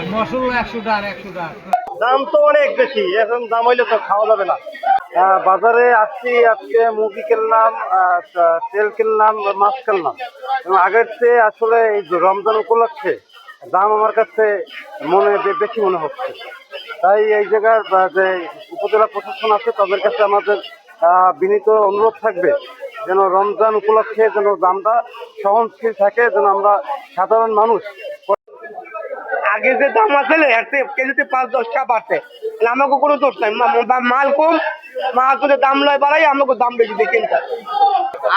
একশো টাকা একশো টাকা দাম তো অনেক বেশি, এখন দাম হইলে তো খাওয়া যাবে না। বাজারে আসছি, আজকে মুরগি কিনলাম তেল কিনলাম, মাছ কিনলাম। আগের চেয়ে আসলে এই রমজান উপলক্ষে দাম আমার কাছে মনে বেশি মনে হচ্ছে। তাই এই জায়গার যে উপজেলা প্রশাসন আছে, তাদের কাছে আমাদের বিনীত অনুরোধ থাকবে যেন রমজান উপলক্ষে যেন দামটা সহনশীল থাকে, যেন আমরা সাধারণ মানুষ আগে যে দাম আছে থেকে কেজিতে পাঁচ দশ টাকা বাড়ছে। তাহলে আমাকে কোনো দোষ নাই। মা- মা- মাল কম মাল করে দাম লয় বাড়াই আমাকে দাম বেশি দিয়ে কিনতে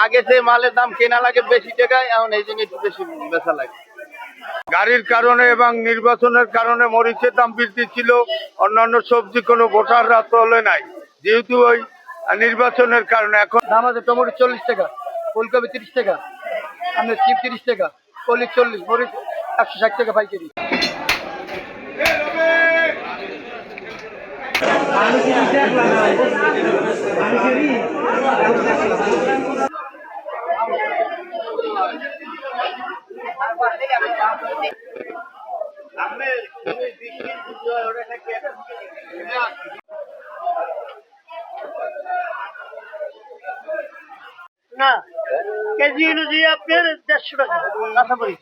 আগে যে মালের দাম কেনা লাগে বেশি টাকায় এখন এই জন্য একটু বেশি বেচা লাগে। গাড়ির কারণে এবং নির্বাচনের কারণে মরিচের দাম বৃদ্ধি ছিল। অন্যান্য সবজি কোনো ভোটাররা তোলে নাই। যেহেতু ওই নির্বাচনের কারণে এখন দাম আছে টমেটো চল্লিশ টাকা ফুলকপি তিরিশ টাকা আপনার চিপ তিরিশ টাকা কলি চল্লিশ মরিচ একশো ষাট টাকা পাইকারি। না কেজি অনুযায়ী আপনার দেড়শো টাকা আশা করি।